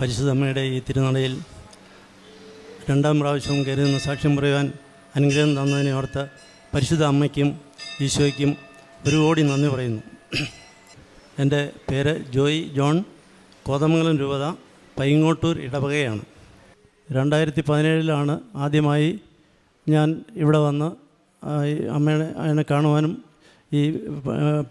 പരിശുദ്ധമ്മയുടെ ഈ തിരുനടയിൽ രണ്ടാം പ്രാവശ്യവും കയറി നിന്ന് സാക്ഷ്യം പറയുവാൻ അനുഗ്രഹം തന്നതിനെ ഓർത്ത് പരിശുദ്ധ അമ്മയ്ക്കും ഈശോയ്ക്കും ഒരു കോടി നന്ദി പറയുന്നു. എന്റെ പേര് ജോയി ജോൺ. കോതമംഗലം രൂപത പൈങ്ങോട്ടൂർ ഇടവകയാണ്. രണ്ടായിരത്തി പതിനേഴിലാണ് ആദ്യമായി ഞാൻ ഇവിടെ വന്ന് അമ്മയെ അതിനെ കാണുവാനും ഈ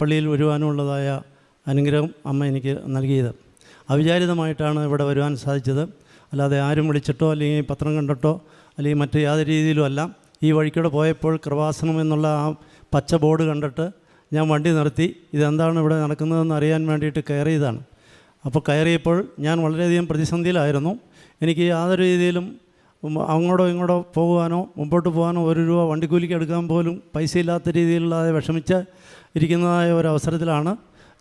പള്ളിയിൽ വരുവാനുമുള്ളതായ അനുഗ്രഹം അമ്മ എനിക്ക് നൽകിയത്. അവിചാരിതമായിട്ടാണ് ഇവിടെ വരുവാൻ സാധിച്ചത്. അല്ലാതെ ആരും വിളിച്ചിട്ടോ അല്ലെങ്കിൽ പത്രം കണ്ടിട്ടോ അല്ലെങ്കിൽ മറ്റ് യാതൊരു രീതിയിലും അല്ല. ഈ വഴിക്കൂടെ പോയപ്പോൾ കൃപാസനം എന്നുള്ള ആ പച്ച ബോർഡ് കണ്ടിട്ട് ഞാൻ വണ്ടി നിർത്തി. ഇതെന്താണ് ഇവിടെ നടക്കുന്നതെന്ന് അറിയാൻ വേണ്ടിയിട്ട് കയറിയതാണ്. അപ്പോൾ കയറിയപ്പോൾ ഞാൻ വളരെയധികം പ്രതിസന്ധിയിലായിരുന്നു. എനിക്ക് യാതൊരു രീതിയിലും അങ്ങോട്ടോ ഇങ്ങോട്ടോ പോകുവാനോ മുമ്പോട്ട് പോകാനോ ഒരു രൂപ വണ്ടിക്കൂലിക്ക് എടുക്കാൻ പോലും പൈസ ഇല്ലാത്ത രീതിയിലുള്ള വിഷമിച്ച് ഇരിക്കുന്നതായ ഒരു അവസരത്തിലാണ്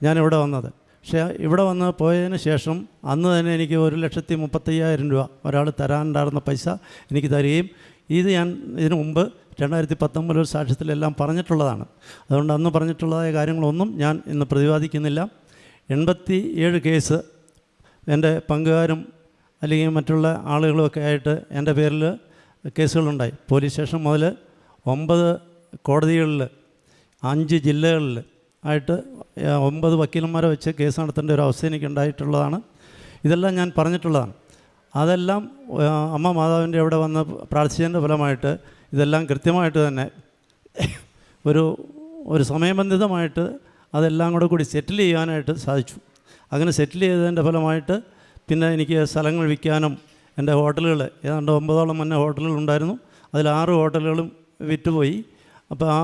ഞാനിവിടെ വന്നത്. പക്ഷേ ഇവിടെ വന്ന് പോയതിന് ശേഷം അന്ന് തന്നെ എനിക്ക് ഒരു ലക്ഷത്തി മുപ്പത്തയ്യായിരം രൂപ ഒരാൾ തരാനുണ്ടായിരുന്ന പൈസ എനിക്ക് തരികയും ഇത് ഞാൻ ഇതിനു മുമ്പ് രണ്ടായിരത്തി പത്തൊമ്പതിൽ ഒരു സാക്ഷ്യത്തിലെല്ലാം പറഞ്ഞിട്ടുള്ളതാണ്. അതുകൊണ്ട് അന്ന് പറഞ്ഞിട്ടുള്ളതായ കാര്യങ്ങളൊന്നും ഞാൻ ഇന്ന് പ്രതിപാദിക്കുന്നില്ല. എൺപത്തി ഏഴ് കേസ് എന്റെ പങ്കുകാരും അല്ലെങ്കിൽ മറ്റുള്ള ആളുകളുമൊക്കെ ആയിട്ട് എന്റെ പേരിൽ കേസുകളുണ്ടായി. പോലീസ് സ്റ്റേഷൻ മുതൽ ഒമ്പത് കോടതികളിൽ അഞ്ച് ജില്ലകളിൽ ആയിട്ട് ഒമ്പത് വക്കീലന്മാരെ വെച്ച് കേസ് നടത്തേണ്ട ഒരു അവസ്ഥ എനിക്ക് ഉണ്ടായിട്ടുള്ളതാണ് ഇതെല്ലാം ഞാൻ പറഞ്ഞിട്ടുള്ളതാണ്. അതെല്ലാം അമ്മ മാതാവിന്റെ അവിടെ വന്ന് പ്രാർത്ഥിച്ചതിന്റെ ഫലമായിട്ട് ഇതെല്ലാം കൃത്യമായിട്ട് തന്നെ ഒരു ഒരു സമയബന്ധിതമായിട്ട് അതെല്ലാം കൂടെ കൂടി സെറ്റിൽ ചെയ്യാനായിട്ട് സാധിച്ചു. അങ്ങനെ സെറ്റിൽ ചെയ്തതിന്റെ ഫലമായിട്ട് പിന്നെ എനിക്ക് സ്ഥലങ്ങൾ വിൽക്കാനും എന്റെ ഹോട്ടലുകൾ ഏതാണ്ട് ഒമ്പതോളം മുന്നേ ഹോട്ടലുകൾ ഉണ്ടായിരുന്നു. അതിൽ ആറ് ഹോട്ടലുകളും വിറ്റുപോയി. അപ്പോൾ ആ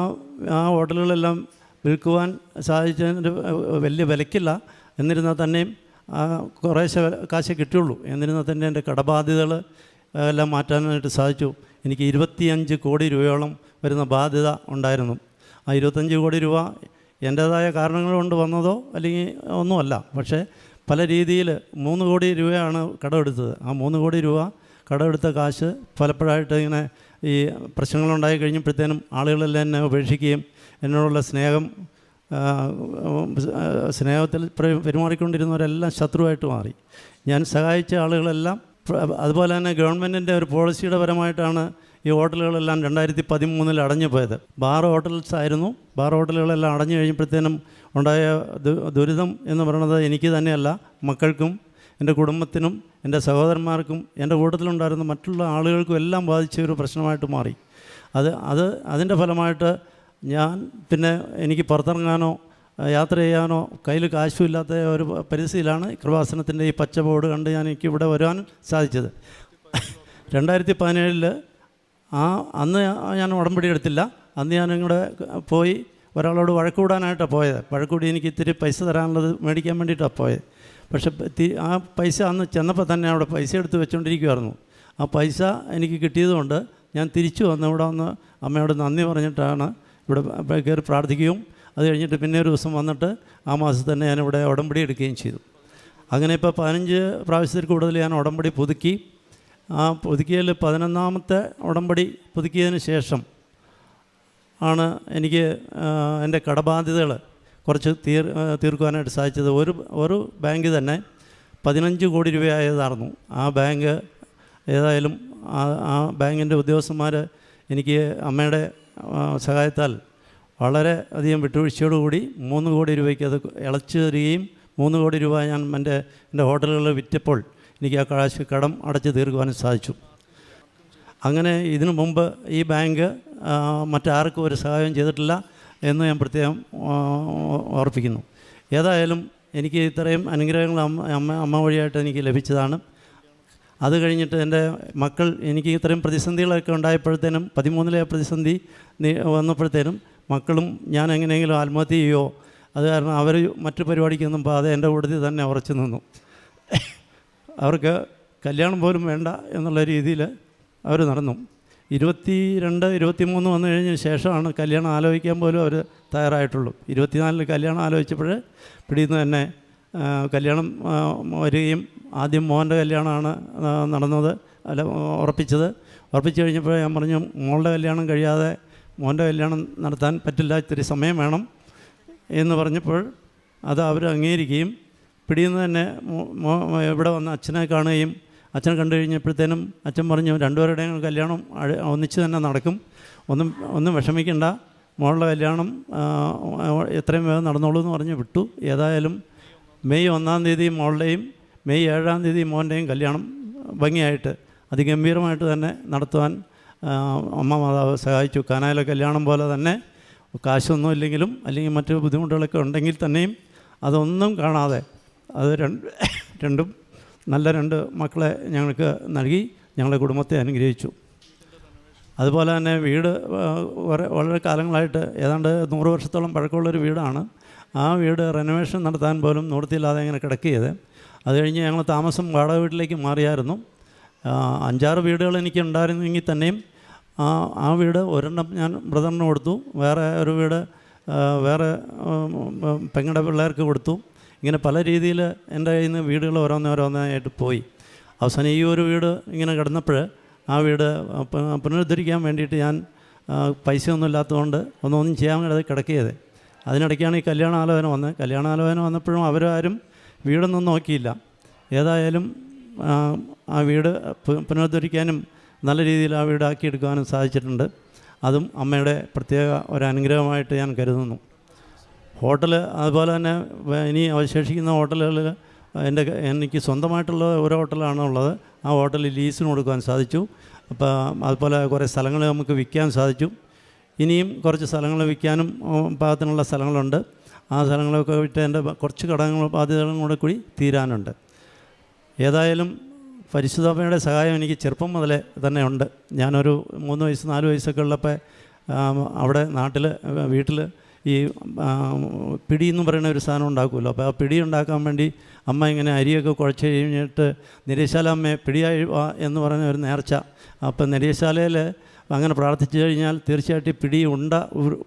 ആ ഹോട്ടലുകളെല്ലാം വിൽക്കുവാൻ സാധിച്ചതിന് വലിയ വിലക്കില്ല. എന്നിരുന്നാൽ തന്നെയും കുറേശ്ശെ കാശ് കിട്ടിയുള്ളൂ. എന്നിരുന്നാൽ തന്നെ എന്റെ കടബാധ്യതകൾ എല്ലാം മാറ്റാനായിട്ട് സാധിച്ചു. എനിക്ക് ഇരുപത്തിയഞ്ച് കോടി രൂപയോളം വരുന്ന ബാധ്യത ഉണ്ടായിരുന്നു. ആ ഇരുപത്തഞ്ച് കോടി രൂപ എന്റേതായ കാരണങ്ങൾ കൊണ്ട് വന്നതോ അല്ലെങ്കിൽ ഒന്നുമല്ല. പക്ഷേ പല രീതിയിൽ മൂന്ന് കോടി രൂപയാണ് കടമെടുത്തത്. ആ മൂന്ന് കോടി രൂപ കടമെടുത്ത കാശ് പലപ്പോഴായിട്ട് ഇങ്ങനെ ഈ പ്രശ്നങ്ങളുണ്ടായി കഴിഞ്ഞപ്പോഴത്തേനും ആളുകളെല്ലാം എന്നെ ഉപേക്ഷിക്കുകയും എന്നോടുള്ള സ്നേഹം സ്നേഹത്തിൽ പ്ര- പെരുമാറിക്കൊണ്ടിരുന്നവരെല്ലാം ശത്രുവായിട്ട് മാറി. ഞാൻ സഹായിച്ച ആളുകളെല്ലാം അതുപോലെ തന്നെ ഗവൺമെന്റിന്റെ ഒരു പോളിസിയുടെ പരമായിട്ടാണ് ഈ ഹോട്ടലുകളെല്ലാം രണ്ടായിരത്തി പതിമൂന്നിൽ അടഞ്ഞു പോയത്. ബാർ ഹോട്ടൽസ് ആയിരുന്നു. ബാർ ഹോട്ടലുകളെല്ലാം അടഞ്ഞു കഴിഞ്ഞപ്പോഴത്തേനും ഉണ്ടായ ദുരിതം എന്ന് പറയുന്നത് എനിക്ക് തന്നെയല്ല മക്കൾക്കും എന്റെ കുടുംബത്തിനും എന്റെ സഹോദരന്മാർക്കും എന്റെ കൂട്ടത്തിലുണ്ടായിരുന്ന മറ്റുള്ള ആളുകൾക്കും എല്ലാം ബാധിച്ച ഒരു പ്രശ്നമായിട്ട് മാറി. അത് അത് അതിന്റെ ഫലമായിട്ട് ഞാൻ പിന്നെ എനിക്ക് പുറത്തിറങ്ങാനോ യാത്ര ചെയ്യാനോ കയ്യിൽ കാശും ഇല്ലാത്ത ഒരു പരിസ്ഥിതിയിലാണ് കൃപാസനത്തിന്റെ ഈ പച്ച ബോർഡ് കണ്ട് ഞാൻ എനിക്ക് ഇവിടെ വരാൻ സാധിച്ചത്. രണ്ടായിരത്തി പതിനേഴിൽ ആ അന്ന് ഞാൻ ഉടമ്പടി എടുത്തില്ല. അന്ന് ഞാൻ ഇങ്ങോട്ട് പോയി ഒരാളോട് വഴക്കൂടാനായിട്ടാണ് പോയത്. വഴക്കൂടി എനിക്ക് ഇത്തിരി പൈസ തരാനുള്ളത് മേടിക്കാൻ വേണ്ടിയിട്ടാണ് പോയത്. പക്ഷെ ആ പൈസ അന്ന് ചെന്നപ്പോൾ തന്നെ അവിടെ പൈസ എടുത്ത് വെച്ചുകൊണ്ടിരിക്കുമായിരുന്നു ആ പൈസ എനിക്ക് കിട്ടിയതുകൊണ്ട് ഞാൻ തിരിച്ചു വന്ന് ഇവിടെ വന്ന് അമ്മയോട് നന്ദി പറഞ്ഞിട്ടാണ് ഇവിടെ കയറി പ്രാർത്ഥിക്കുകയും അത് കഴിഞ്ഞിട്ട് പിന്നെ ഒരു ദിവസം വന്നിട്ട് ആ മാസത്തിൽ തന്നെ ഞാൻ ഇവിടെ ഉടമ്പടി എടുക്കുകയും ചെയ്തു. അങ്ങനെ ഇപ്പോൾ പതിനഞ്ച് പ്രാവശ്യത്തിൽ കൂടുതൽ ഞാൻ ഉടമ്പടി പുതുക്കി. ആ പുതുക്കിയതിൽ പതിനൊന്നാമത്തെ ഉടമ്പടി പുതുക്കിയതിന് ശേഷം ആണ് എനിക്ക് എന്റെ കടബാധ്യതകൾ കുറച്ച് തീർ തീർക്കുവാനായിട്ട് സാധിച്ചത് ഒരു ഒരു ബാങ്ക് തന്നെ പതിനഞ്ച് കോടി രൂപയായതായിരുന്നു ആ ബാങ്ക് ഏതായാലും ആ ആ ബാങ്കിന്റെ ഉദ്യോഗസ്ഥന്മാർ എനിക്ക് അമ്മയുടെ സഹായത്താൽ വളരെ അധികം വിട്ടുവീഴ്ചയോടുകൂടി മൂന്ന് കോടി രൂപയ്ക്ക് അത് ഇളച്ചു തരികയും മൂന്ന് കോടി രൂപ ഞാൻ എന്റെ എന്റെ ഹോട്ടലുകളിൽ വിറ്റപ്പോൾ എനിക്ക് ആ കാശ് കടം അടച്ച് തീർക്കുവാനും സാധിച്ചു. അങ്ങനെ ഇതിനു മുമ്പ് ഈ ബാങ്ക് മറ്റാർക്കും ഒരു സഹായം ചെയ്തിട്ടില്ല. എന്ന് ഞാൻ പ്രത്യേകം ഓർപ്പിക്കുന്നു ഏതായാലും എനിക്ക് ഇത്രയും അനുഗ്രഹങ്ങൾ അമ്മ അമ്മ അമ്മ വഴിയായിട്ട് എനിക്ക് ലഭിച്ചതാണ്. അത് കഴിഞ്ഞിട്ട് എന്റെ മക്കൾ എനിക്ക് ഇത്രയും പ്രതിസന്ധികളൊക്കെ ഉണ്ടായപ്പോഴത്തേനും പതിമൂന്നിലെ പ്രതിസന്ധി വന്നപ്പോഴത്തേനും മക്കളും ഞാൻ എങ്ങനെയെങ്കിലും ആത്മഹത്യ ചെയ്യുമോ അത് കാരണം അവർ മറ്റു പരിപാടിക്കൊന്നും പോകാതെ എന്റെ കൂട്ടത്തിൽ തന്നെ ഉറച്ചു നിന്നു. അവർക്ക് കല്യാണം പോലും വേണ്ട എന്നുള്ള രീതിയിൽ അവർ നടന്നു. ഇരുപത്തി രണ്ട് ഇരുപത്തി മൂന്ന് വന്നു കഴിഞ്ഞ ശേഷമാണ് കല്യാണം ആലോചിക്കാൻ പോലും അവർ തയ്യാറായിട്ടുള്ളൂ. ഇരുപത്തിനാലിന് കല്യാണം ആലോചിച്ചപ്പോൾ പിടിയുന്ന തന്നെ കല്യാണം വരികയും ആദ്യം മോന്റെ കല്യാണമാണ് നടന്നത് അല്ല ഉറപ്പിച്ചത്. ഉറപ്പിച്ച് കഴിഞ്ഞപ്പോൾ ഞാൻ പറഞ്ഞു മോളുടെ കല്യാണം കഴിയാതെ മോന്റെ കല്യാണം നടത്താൻ പറ്റില്ല ഇത്തിരി സമയം വേണം എന്ന് പറഞ്ഞപ്പോൾ അത് അവർ അംഗീകരിക്കുകയും പിടിയിൽ തന്നെ ഇവിടെ വന്ന് അച്ഛനെ കാണുകയും അച്ഛനെ കണ്ടു കഴിഞ്ഞപ്പോഴത്തേനും അച്ഛൻ പറഞ്ഞു രണ്ടുപേരുടെയും കല്യാണം ഒന്നിച്ച് തന്നെ നടക്കും. ഒന്നും ഒന്നും വിഷമിക്കണ്ട. മോളുടെ കല്യാണം എത്രയും വേഗം നടന്നോളൂ എന്ന് പറഞ്ഞ് വിട്ടു. ഏതായാലും മെയ് ഒന്നാം തീയതി മോളുടെയും മെയ് ഏഴാം തീയതി മോന്റെയും കല്യാണം ഭംഗിയായിട്ട് അതിഗംഭീരമായിട്ട് തന്നെ നടത്തുവാൻ അമ്മ മാതാവ് സഹായിച്ചു. കാനായിലെ കല്യാണം പോലെ തന്നെ കാശൊന്നും ഇല്ലെങ്കിലും അല്ലെങ്കിൽ മറ്റു ബുദ്ധിമുട്ടുകളൊക്കെ ഉണ്ടെങ്കിൽ തന്നെയും അതൊന്നും കാണാതെ അത് രണ്ടും നല്ല രണ്ട് മക്കളെ ഞങ്ങൾക്ക് നൽകി ഞങ്ങളുടെ കുടുംബത്തെ അനുഗ്രഹിച്ചു. അതുപോലെ തന്നെ വീട് വളരെ കാലങ്ങളായിട്ട് ഏതാണ്ട് നൂറ് വർഷത്തോളം പഴക്കമുള്ളൊരു വീടാണ്. ആ വീട് റെനോവേഷൻ നടത്താൻ പോലും നിവൃത്തിയില്ലാതെ ഇങ്ങനെ കിടക്കിയത്. അത് കഴിഞ്ഞ് ഞങ്ങൾ താമസം വാടക വീട്ടിലേക്ക് മാറിയായിരുന്നു. അഞ്ചാറ് വീടുകൾ എനിക്ക് ഉണ്ടായിരുന്നെങ്കിൽ തന്നെയും ആ ആ വീട് ഒരെണ്ണം ഞാൻ ബ്രദറിന് കൊടുത്തു. വേറെ ഒരു വീട് വേറെ പെങ്ങളുടെ പിള്ളേർക്ക് കൊടുത്തു. ഇങ്ങനെ പല രീതിയിൽ എന്റെ കയ്യിൽ നിന്ന് വീടുകൾ ഓരോന്നോരോന്നായിട്ട് പോയി. അവസാനം ഈ ഒരു വീട് ഇങ്ങനെ കിടന്നപ്പോൾ ആ വീട് പുനരുദ്ധരിക്കാൻ വേണ്ടിയിട്ട് ഞാൻ പൈസ പൈസയൊന്നും ഇല്ലാത്തതുകൊണ്ട് ഒന്നും ഒന്നും ചെയ്യാൻ കഴിയാതെ കിടക്കിയത്. അതിനിടയ്ക്കാണ് ഈ കല്യാണാലോചന വന്നത്. കല്യാണാലോചന വന്നപ്പോഴും അവരാരും വീടൊന്നും നോക്കിയില്ല. ഏതായാലും ആ വീട് പുനരുദ്ധരിക്കാനും നല്ല രീതിയിൽ ആ വീടാക്കിയെടുക്കാനും സാധിച്ചിട്ടുണ്ട്. അതും അമ്മയുടെ പ്രത്യേക ഒരു അനുഗ്രഹമായിട്ട് ഞാൻ കരുതുന്നു. ഹോട്ടൽ അതുപോലെ തന്നെ ഇനി അവശേഷിക്കുന്ന ഹോട്ടലുകളിൽ എന്റെ എനിക്ക് സ്വന്തമായിട്ടുള്ള ഒരു ഹോട്ടലാണ് ഉള്ളത്. ആ ഹോട്ടലിൽ ലീസിന് കൊടുക്കാൻ സാധിച്ചു. അപ്പോൾ അതുപോലെ കുറേ സ്ഥലങ്ങൾ നമുക്ക് വിൽക്കാൻ സാധിച്ചു. ഇനിയും കുറച്ച് സ്ഥലങ്ങൾ വിൽക്കാനും പാകത്തിനുള്ള സ്ഥലങ്ങളുണ്ട്. ആ സ്ഥലങ്ങളൊക്കെ വിട്ട് എന്റെ കുറച്ച് കടങ്ങളും ബാധ്യതകളും കൂടെ കൂടി തീരാനുണ്ട്. ഏതായാലും പരിശുദ്ധമ്മയുടെ സഹായം എനിക്ക് ചെറുപ്പം മുതലേ തന്നെ ഉണ്ട്. ഞാനൊരു മൂന്ന് വയസ്സ് നാല് വയസ്സൊക്കെ ഉള്ളപ്പോൾ അവിടെ നാട്ടിൽ വീട്ടിൽ ഈ പിടി എന്ന് പറയുന്ന ഒരു സാധനം ഉണ്ടാക്കുമല്ലോ. അപ്പോൾ ആ പിടി ഉണ്ടാക്കാൻ വേണ്ടി അമ്മ ഇങ്ങനെ അരിയൊക്കെ കുഴച്ച് കഴിഞ്ഞിട്ട് നിരീശാല അമ്മയെ പിടിയായി എന്ന് പറയുന്ന ഒരു നേർച്ച. അപ്പം നിരീശാലയിൽ അങ്ങനെ പ്രാർത്ഥിച്ചു കഴിഞ്ഞാൽ തീർച്ചയായിട്ടും പിടി ഉണ്ട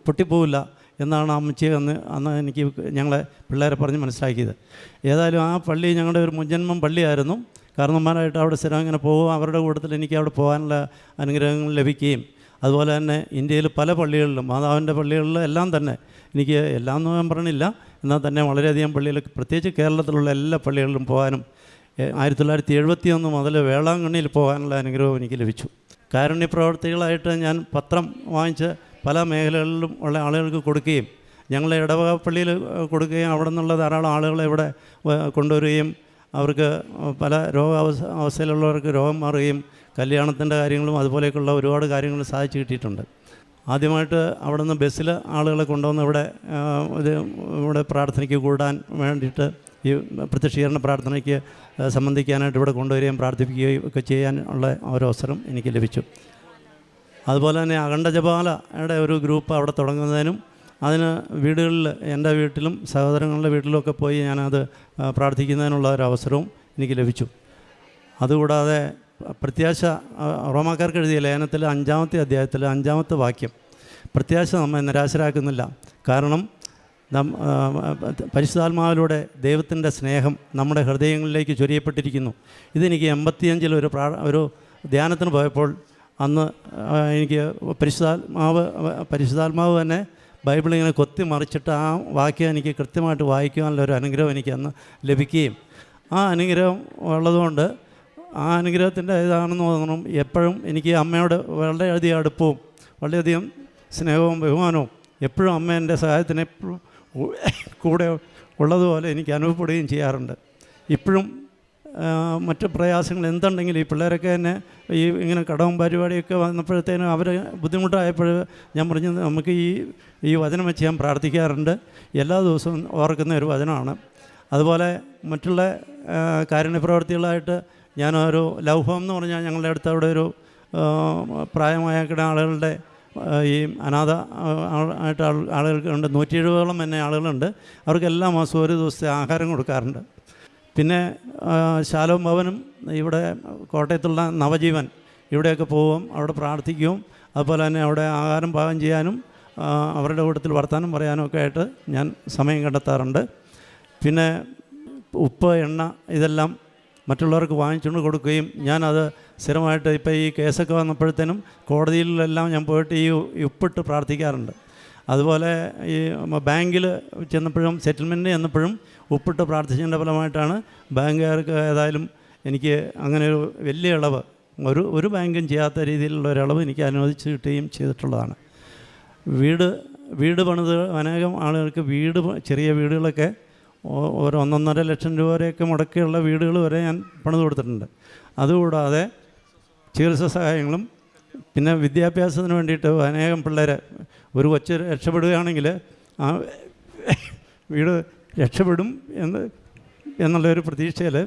പൊട്ടിപ്പോവില്ല എന്നാണ് അമ്മച്ചി അന്ന് അന്ന് എനിക്ക് ഞങ്ങളെ പിള്ളേരെ പറഞ്ഞ് മനസ്സിലാക്കിയത്. ഏതായാലും ആ പള്ളി ഞങ്ങളുടെ ഒരു മുൻജന്മം പള്ളിയായിരുന്നു. കാരണന്മാരായിട്ട് അവിടെ സ്ഥിരം ഇങ്ങനെ പോകും. അവരുടെ കൂട്ടത്തിൽ എനിക്ക് അവിടെ പോകാനുള്ള അനുഗ്രഹങ്ങൾ ലഭിക്കുകയും അതുപോലെ തന്നെ ഇന്ത്യയിൽ പല പള്ളികളിലും മാതാവിന്റെ പള്ളികളിലും എല്ലാം തന്നെ. എനിക്ക് എല്ലാം എന്ന് ഞാൻ പറഞ്ഞില്ല. എന്നാൽ തന്നെ വളരെയധികം പള്ളികൾ പ്രത്യേകിച്ച് കേരളത്തിലുള്ള എല്ലാ പള്ളികളിലും പോകാനും ആയിരത്തി തൊള്ളായിരത്തി എഴുപത്തി ഒന്ന് മുതൽ വേളാങ്കണ്ണിയിൽ പോകാനുള്ള അനുഗ്രഹം എനിക്ക് ലഭിച്ചു. കാരുണ്യ പ്രവർത്തികളായിട്ട് ഞാൻ പത്രം വാങ്ങിച്ച് പല മേഖലകളിലും ഉള്ള ആളുകൾക്ക് കൊടുക്കുകയും ഞങ്ങൾ ഇടവക പള്ളിയിൽ കൊടുക്കുകയും അവിടെ നിന്നുള്ള ധാരാളം ആളുകളെ ഇവിടെ കൊണ്ടുവരികയും അവർക്ക് പല രോഗാവസ്ഥ അവസ്ഥയിലുള്ളവർക്ക് രോഗം മാറുകയും കല്യാണത്തിന്റെ കാര്യങ്ങളും അതുപോലെയൊക്കെയുള്ള ഒരുപാട് കാര്യങ്ങൾ സാധിച്ചു കിട്ടിയിട്ടുണ്ട്. ആദ്യമായിട്ട് അവിടെ നിന്ന് ബസ്സിൽ ആളുകളെ കൊണ്ടുവന്ന് ഇവിടെ ഇത് ഇവിടെ പ്രാർത്ഥനയ്ക്ക് കൂടാൻ വേണ്ടിയിട്ട് ഈ പ്രത്യക്ഷീകരണ പ്രാർത്ഥനയ്ക്ക് സംബന്ധിക്കാനായിട്ട് ഇവിടെ കൊണ്ടുവരികയും പ്രാർത്ഥിപ്പിക്കുകയും ഒക്കെ ചെയ്യാൻ ഉള്ള ഒരു അവസരം എനിക്ക് ലഭിച്ചു. അതുപോലെ തന്നെ അഖണ്ഡ ജപാലയുടെ ഒരു ഗ്രൂപ്പ് അവിടെ തുടങ്ങുന്നതിനും അതിന് വീടുകളിൽ എന്റെ വീട്ടിലും സഹോദരങ്ങളുടെ വീട്ടിലുമൊക്കെ പോയി ഞാനത് പ്രാർത്ഥിക്കുന്നതിനുള്ള ഒരു അവസരവും എനിക്ക് ലഭിച്ചു. അതുകൂടാതെ പ്രത്യാശ റോമാക്കാർക്ക് എഴുതിയ ലേഖനത്തിൽ അഞ്ചാമത്തെ അധ്യായത്തിൽ അഞ്ചാമത്തെ വാക്യം പ്രത്യാശ നമ്മെ നിരാശരാക്കുന്നില്ല. കാരണം നം പരിശുദ്ധാത്മാവിലൂടെ ദൈവത്തിന്റെ സ്നേഹം നമ്മുടെ ഹൃദയങ്ങളിലേക്ക് ചൊരിയപ്പെട്ടിരിക്കുന്നു. ഇതെനിക്ക് എൺപത്തിയഞ്ചിൽ ഒരു പ്രാ ഒരു ധ്യാനത്തിന് പോയപ്പോൾ അന്ന് എനിക്ക് പരിശുദ്ധാത്മാവ് പരിശുദ്ധാത്മാവ് തന്നെ ബൈബിൾ ഇങ്ങനെ കൊത്തി മറിച്ചിട്ട് ആ വാക്യം എനിക്ക് കൃത്യമായിട്ട് വായിക്കുവാനുള്ള ഒരു അനുഗ്രഹം എനിക്ക് അന്ന് ലഭിക്കുകയും ആ അനുഗ്രഹം ഉള്ളതുകൊണ്ട് ആ അനുഗ്രഹത്തിന്റെ ഇതാണെന്ന് തോന്നണം. എപ്പോഴും എനിക്ക് അമ്മയോട് വളരെയധികം അടുപ്പവും വളരെയധികം സ്നേഹവും ബഹുമാനവും എപ്പോഴും അമ്മ എന്റെ സഹായത്തിന് എപ്പോഴും കൂടെ ഉള്ളതുപോലെ എനിക്ക് അനുഭവപ്പെടുകയും ചെയ്യാറുണ്ട്. ഇപ്പോഴും മറ്റു പ്രയാസങ്ങൾ എന്തുണ്ടെങ്കിലും ഈ പിള്ളേരൊക്കെ തന്നെ ഈ ഇങ്ങനെ കടവും പരിപാടിയൊക്കെ വന്നപ്പോഴത്തേനും അവർ ബുദ്ധിമുട്ടായപ്പോൾ ഞാൻ പറഞ്ഞു നമുക്ക് ഈ ഈ വചനം വെച്ച് ഞാൻ പ്രാർത്ഥിക്കാറുണ്ട്. എല്ലാ ദിവസവും ഓർക്കുന്ന ഒരു വചനമാണ്. അതുപോലെ മറ്റുള്ള കാരുണ്യ പ്രവർത്തികളായിട്ട് ഞാനൊരു ലവ് ഹോം എന്ന് പറഞ്ഞാൽ ഞങ്ങളുടെ അടുത്ത് അവിടെ ഒരു പ്രായമായ ആളുകളുടെ ഈ അനാഥ ആയിട്ട് ആളുകൾക്കുണ്ട് നൂറ്റി എഴുപതോളം തന്നെ ആളുകളുണ്ട്. അവർക്കെല്ലാം മാസവും ഒരു ദിവസത്തെ ആഹാരം കൊടുക്കാറുണ്ട്. പിന്നെ ശാലോം ഭവനും ഇവിടെ കോട്ടയത്തുള്ള നവജീവൻ ഇവിടെയൊക്കെ പോവും അവിടെ പ്രാർത്ഥിക്കും. അതുപോലെ തന്നെ അവിടെ ആഹാരം പാകം ചെയ്യാനും അവരുടെ കൂട്ടത്തിൽ വർത്താനം പറയാനും ഒക്കെ ആയിട്ട് ഞാൻ സമയം കണ്ടെത്താറുണ്ട്. പിന്നെ ഉപ്പ് എണ്ണ ഇതെല്ലാം മറ്റുള്ളവർക്ക് വാങ്ങിച്ചുകൊണ്ട് കൊടുക്കുകയും ഞാനത് സ്ഥിരമായിട്ട് ഇപ്പോൾ ഈ കേസൊക്കെ വന്നപ്പോഴത്തേനും കോടതിയിലെല്ലാം ഞാൻ പോയിട്ട് ഈ ഉപ്പിട്ട് പ്രാർത്ഥിക്കാറുണ്ട്. അതുപോലെ ഈ ബാങ്കിൽ ചെന്നപ്പോഴും സെറ്റിൽമെന്റ് ചെന്നപ്പോഴും ഉപ്പിട്ട് പ്രാർത്ഥിച്ചതിന്റെ ഫലമായിട്ടാണ് ബാങ്കുകാർക്ക് ഏതായാലും എനിക്ക് അങ്ങനെ ഒരു വലിയ ഇളവ് ഒരു ഒരു ബാങ്കും ചെയ്യാത്ത രീതിയിലുള്ള ഒരളവ് എനിക്ക് അനുവദിച്ച് കിട്ടുകയും ചെയ്തിട്ടുള്ളതാണ്. വീട് വീട് പണിത് അനേകം ആളുകൾക്ക് വീട് ചെറിയ വീടുകളൊക്കെ ഒരു ഒന്നൊന്നര ലക്ഷം രൂപ വരെയൊക്കെ മുടക്കിയുള്ള വീടുകൾ വരെ ഞാൻ പണിത് കൊടുത്തിട്ടുണ്ട്. അതുകൂടാതെ ചികിത്സ സഹായങ്ങളും പിന്നെ വിദ്യാഭ്യാസത്തിന് വേണ്ടിയിട്ട് അനേകം പിള്ളേരെ ഒരു കൊച്ച് രക്ഷപ്പെടുകയാണെങ്കിൽ ആ വീട് രക്ഷപ്പെടും എന്ന് എന്നുള്ളൊരു പ്രതീക്ഷയിൽ